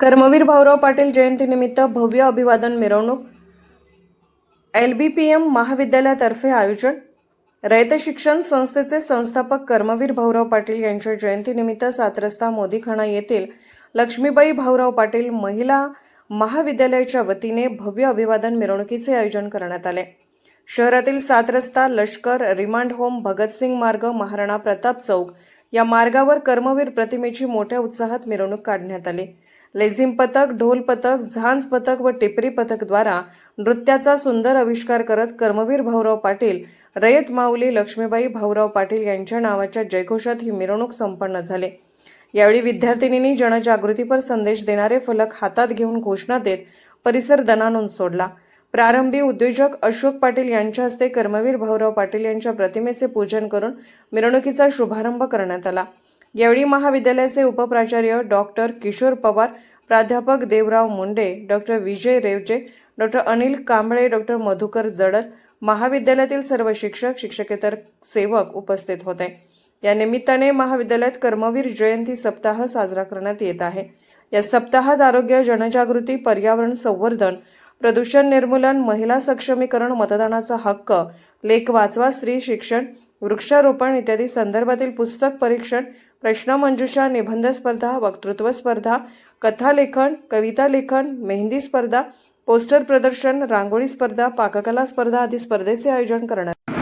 कर्मवीर भाऊराव पाटील जयंतीनिमित्त भव्य अभिवादन मिरवणूक. एल बी पी एम महाविद्यालयातर्फे आयोजन. रयत शिक्षण संस्थेचे संस्थापक कर्मवीर भाऊराव पाटील यांच्या जयंतीनिमित्त सात रस्ता मोदीखाना येथील लक्ष्मीबाई भाऊराव पाटील महिला महाविद्यालयाच्या वतीने भव्य अभिवादन मिरवणुकीचे आयोजन करण्यात आले. शहरातील सात रस्ता लष्कर रिमांड होम भगतसिंग मार्ग महाराणा प्रताप चौक या मार्गावर कर्मवीर प्रतिमेची मोठ्या उत्साहात मिरवणूक काढण्यात आली. लेझिम पथक ढोल पथक झांज पथक व टिपरी पथकद्वारा नृत्याचा सुंदर आविष्कार करत कर्मवीर भाऊराव पाटील रयत माऊली लक्ष्मीबाई भाऊराव पाटील यांच्या नावाच्या जयघोषात ही मिरवणूक संपन्न झाली. यावेळी विद्यार्थिनींनी जनजागृतीपर संदेश देणारे फलक हातात घेऊन घोषणा देत परिसर दणानून सोडला. प्रारंभी उद्योजक अशोक पाटील यांच्या हस्ते कर्मवीर भाऊराव पाटील यांच्या प्रतिमेचे पूजन करून मिरवणुकीचा शुभारंभ करण्यात आला. यावेळी महाविद्यालयाचे उपप्राचार्य डॉक्टर किशोर पवार प्राध्यापक Deorao Munde doctor Vijay Revje doctor Anil Kamble doctor Madhukar Jadar महाविद्यालयातील सर्व शिक्षक शिक्षकेतर सेवक उपस्थित होते. या निमित्ताने महाविद्यालयात कर्मवीर जयंती सप्ताह साजरा करण्यात येत आहे. या सप्ताहात आरोग्य जनजागृती पर्यावरण संवर्धन प्रदूषण निर्मूलन महिला सक्षमीकरण मतदानाचा हक्क लेख वाचवा स्त्री शिक्षण वृक्षारोपण इत्यादी संदर्भातील पुस्तक परीक्षण प्रश्नमंजुषा निबंध स्पर्धा वक्तृत्व स्पर्धा कथालेखन कविता लेखन मेहंदी स्पर्धा पोस्टर प्रदर्शन रांगोळी स्पर्धा पाककला स्पर्धा आदी स्पर्धेचे आयोजन करण्यात